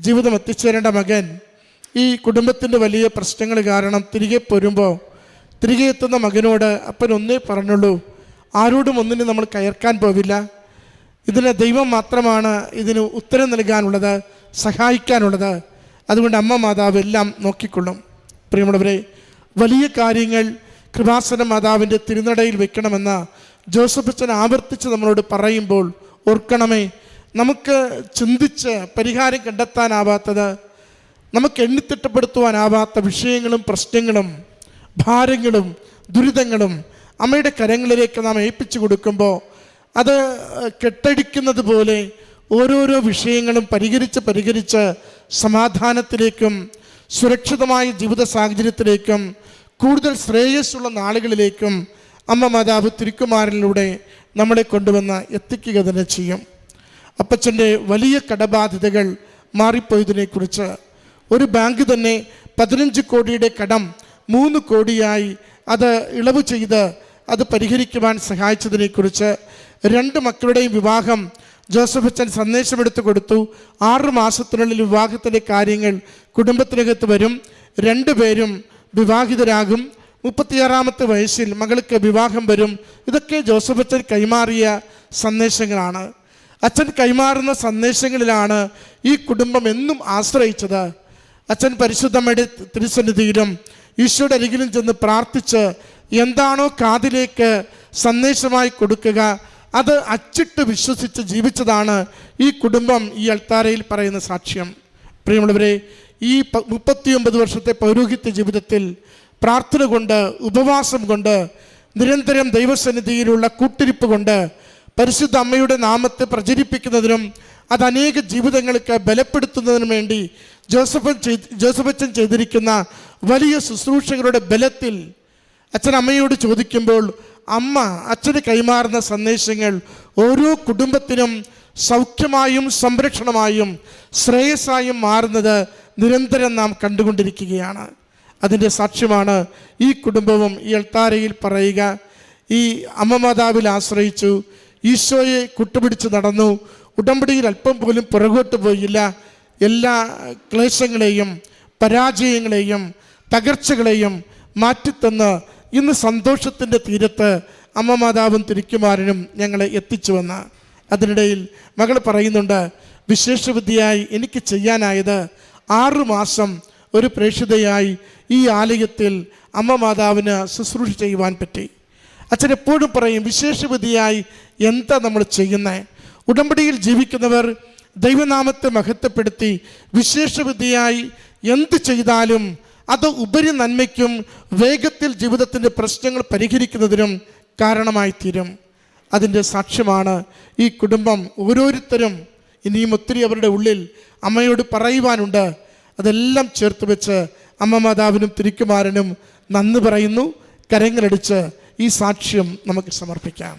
ജീവിതം എത്തിച്ചേരേണ്ട മകൻ ഈ കുടുംബത്തിന്റെ വലിയ പ്രശ്നങ്ങൾ കാരണം തിരികെ പോരുമ്പോൾ തിരികെ എത്തുന്ന മകനോട് അപ്പൻ ഒന്നേ പറഞ്ഞുള്ളൂ ആരോടും ഒന്നിനെ നമ്മൾ കയർക്കാൻ പോവില്ല. ഇതിന് ദൈവം മാത്രമാണ് ഇതിന് ഉത്തരം നൽകാനുള്ളത് സഹായിക്കാനുള്ളത്. അതുകൊണ്ട് അമ്മ മാതാവ് എല്ലാം നോക്കിക്കൊള്ളും. പ്രിയമുള്ളവരെ വലിയ കാര്യങ്ങൾ കൃപാസന മാതാവിന്റെ തിരുനടയിൽ വെക്കണമെന്ന ജോസഫ് അച്ഛൻ ആവർത്തിച്ച് നമ്മളോട് പറയുമ്പോൾ ഓർക്കണമേ നമുക്ക് ചിന്തിച്ച് പരിഹാരം കണ്ടെത്താനാവാത്തത് നമുക്ക് എണ്ണിത്തിട്ടപ്പെടുത്തുവാനാവാത്ത വിഷയങ്ങളും പ്രശ്നങ്ങളും ഭാരങ്ങളും ദുരിതങ്ങളും അമ്മയുടെ കരങ്ങളിലേക്ക് നാം ഏൽപ്പിച്ചു കൊടുക്കുമ്പോൾ അത് കെട്ടടിക്കുന്നത് പോലെ ഓരോരോ വിഷയങ്ങളും പരിഹരിച്ച് പരിഹരിച്ച് സമാധാനത്തിലേക്കും സുരക്ഷിതമായ ജീവിത സാഹചര്യത്തിലേക്കും കൂടുതൽ ശ്രേയസ്സുള്ള നാളുകളിലേക്കും അമ്മ മാതാവ് തിരുക്കുമാരിലൂടെ നമ്മളെ കൊണ്ടുവന്ന് എത്തിക്കുക തന്നെ ചെയ്യും. അപ്പച്ചന്റെ വലിയ കടബാധ്യതകൾ മാറിപ്പോയതിനെക്കുറിച്ച് ഒരു ബാങ്ക് തന്നെ പതിനഞ്ച് കോടിയുടെ കടം മൂന്ന് കോടിയായി അത് ഇളവ് ചെയ്ത് അത് പരിഹരിക്കുവാൻ സഹായിച്ചതിനെക്കുറിച്ച് രണ്ട് മക്കളുടെയും വിവാഹം ജോസഫ് അച്ഛൻ സന്ദേശമെടുത്തു കൊടുത്തു. ആറ് മാസത്തിനുള്ളിൽ വിവാഹത്തിന്റെ കാര്യങ്ങൾ കുടുംബത്തിനകത്ത് വരും. രണ്ടുപേരും വിവാഹിതരാകും. മുപ്പത്തിയാറാമത്തെ വയസ്സിൽ മകൾക്ക് വിവാഹം വരും. ഇതൊക്കെ ജോസഫ് അച്ഛൻ കൈമാറിയ സന്ദേശങ്ങളാണ്. അച്ഛൻ കൈമാറുന്ന സന്ദേശങ്ങളിലാണ് ഈ കുടുംബം എന്നും ആശ്രയിച്ചത്. അച്ഛൻ പരിശുദ്ധമ്മയുടെ തിരുസന്നിധിയിലും ഈശോയുടെ അരികിലും ചെന്ന് പ്രാർത്ഥിച്ച് എന്താണോ കാതിലേക്ക് സന്ദേശമായി കൊടുക്കുക അത് അച്ചിട്ട് വിശ്വസിച്ച് ജീവിച്ചതാണ് ഈ കുടുംബം ഈ അൾത്താരയിൽ പറയുന്ന സാക്ഷ്യം. പ്രിയമുള്ളവരെ ഈ മുപ്പത്തിയൊമ്പത് വർഷത്തെ പൗരോഹിത്യ ജീവിതത്തിൽ പ്രാർത്ഥന കൊണ്ട് ഉപവാസം കൊണ്ട് നിരന്തരം ദൈവസന്നിധിയിലുള്ള കൂട്ടിരിപ്പ് കൊണ്ട് പരിശുദ്ധ അമ്മയുടെ നാമത്തെ പ്രചരിപ്പിക്കുന്നതിനും അത് അനേക ജീവിതങ്ങൾക്ക് ബലപ്പെടുത്തുന്നതിനും വേണ്ടി ജോസഫൻ ജോസഫച്ചൻ ചെയ്തിരിക്കുന്ന വലിയ ശുശ്രൂഷകളുടെ ബലത്തിൽ അച്ഛൻ അമ്മയോട് ചോദിക്കുമ്പോൾ അമ്മ അച്ഛന് കൈമാറുന്ന സന്ദേശങ്ങൾ ഓരോ കുടുംബത്തിനും സൗഖ്യമായും സംരക്ഷണമായും ശ്രേയസ്സായും മാറുന്നത് നിരന്തരം നാം കണ്ടുകൊണ്ടിരിക്കുകയാണ്. അതിന്റെ സാക്ഷ്യമാണ് ഈ കുടുംബവും ഈ എൾത്താരയിൽ പറയുക ഈ അമ്മ മാതാവിൽ ആശ്രയിച്ചു ഈശോയെ കുട്ടുപിടിച്ച് നടന്നു. ഉടമ്പടിയിൽ അല്പം പോലും പുറകോട്ട് പോയില്ല. എല്ലാ ക്ലേശങ്ങളെയും പരാജയങ്ങളെയും തകർച്ചകളെയും മാറ്റിത്തന്ന് ഇന്ന് സന്തോഷത്തിന്റെ തീരത്ത് അമ്മ മാതാവും തിരിക്കുമാരനും ഞങ്ങളെ എത്തിച്ചു വന്ന. അതിനിടയിൽ മകൾ പറയുന്നുണ്ട് വിശേഷവിദ്യയായി എനിക്ക് ചെയ്യാനായത് ആറുമാസം ഒരു പ്രേക്ഷിതയായി ഈ ആലയത്തിൽ അമ്മ മാതാവിന് ശുശ്രൂഷ ചെയ്യുവാൻ പറ്റി. അച്ഛൻ എപ്പോഴും പറയും വിശേഷവിധിയായി എന്താ നമ്മൾ ചെയ്യുന്നത് ഉടമ്പടിയിൽ ജീവിക്കുന്നവർ ദൈവനാമത്തെ മഹത്വപ്പെടുത്തി വിശേഷവിധിയായി എന്ത് ചെയ്താലും അത് ഉപരി നന്മയ്ക്കും വേഗത്തിൽ ജീവിതത്തിന്റെ പ്രശ്നങ്ങൾ പരിഹരിക്കുന്നതിനും കാരണമായി തീരും അതിന്റെ സാക്ഷ്യമാണ് ഈ കുടുംബം ഓരോരുത്തരും. ഇനിയും ഒത്തിരി അവരുടെ ഉള്ളിൽ അമ്മയോട് പറയുവാനുണ്ട്. അതെല്ലാം ചേർത്ത് വെച്ച് അമ്മ മാതാവിനും തിരിക്കുമാരനും നന്ദി പറയുന്നു. കരങ്ങളടിച്ച് ഈ സാക്ഷ്യം നമുക്ക് സമർപ്പിക്കാം.